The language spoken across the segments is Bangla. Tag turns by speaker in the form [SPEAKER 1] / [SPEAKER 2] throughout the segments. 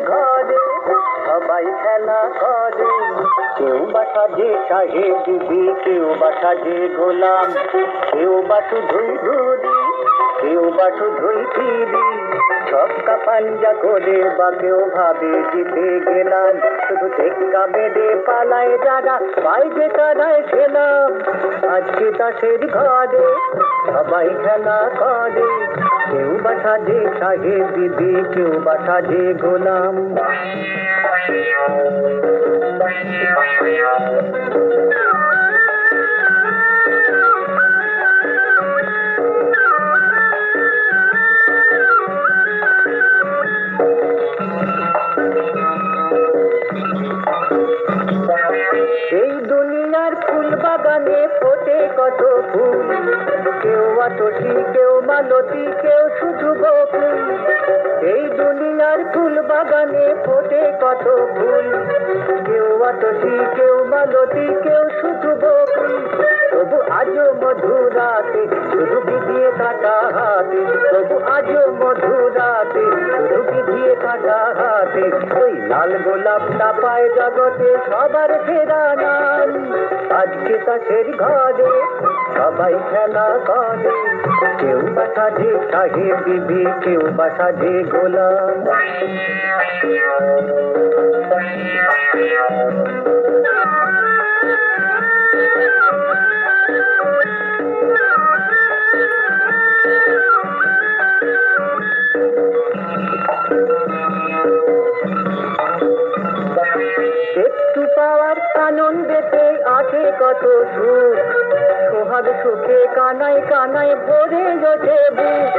[SPEAKER 1] ঘরে সবাই খেলা করে। কেউ বা সাজে সাহেব দিদি কেউ বা সাজে গোলাম। কেউ বা শুধুই ঘুরি কেউ বা শুধুই ফিরি ছক্কা পাঞ্জা করে বা কেউ ভাবে জিতে গেলাম। শুধু টেক্কা বেঁধে পালায় যারা, বাইরে তারায় খেলাম। আজকে চাষের ঘরে সবাই খেলা করে। কেউ বা সাজে সাহেব দিদি কেউ বা সাজে গোলাম। কত ফুল? কেউ আতসি কেউ মালতি কেউ শুধু বকুল এই দুনিয়ার ফুল বাগানে ফোটে কত ফুল? কেউ আতসি কেউ মালতি কেউ শুধু আজও মধুরাতে, শুধু বিধিয়ে কাটা হাতে, তবু আজও মধুরাতে, শুধু বিধিয়ে কাটা হাতে, ওই লাল গোলাপটা পায় জগতে সবার ফেরা নাম। আজকে চাষের ঘরে সবাই খেলা করে, কেউ বা সাজে সাহেব বিবি কেউ বা সাজে গোলাম কত সুখ সোহাগ সুখে কানায় কানায় ভরে ওঠে বুক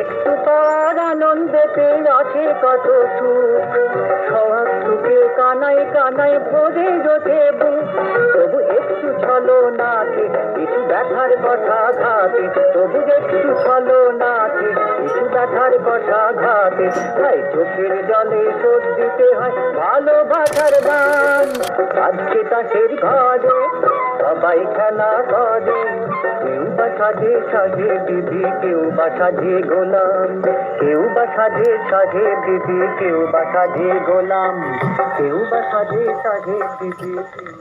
[SPEAKER 1] একটু পাওয়ার আনন্দেতে আছে কত সুখ, সোহাগ সুখে কানায় কানায় ভরে ওঠে বুক তবু একটু ছলো নাতে কিছু ব্যথার কথা ঘাতে, তবু একটু ছলো নাতে কিছু ব্যথার কথা ঘাতে, তাই চোখের জলে শোধ দিতে হয় ভালোবাসার গান আজকে তাসের ঘরে সবাই খেলা করে কেউ বা সাজে সাজে দিদি, কেউ বা সাজে গোলাম। কেউ বা সাজে সাজে দিদি, কেউ বা সাজে গোলাম। কেউ বা সাজে সাজে দিদি, কেউ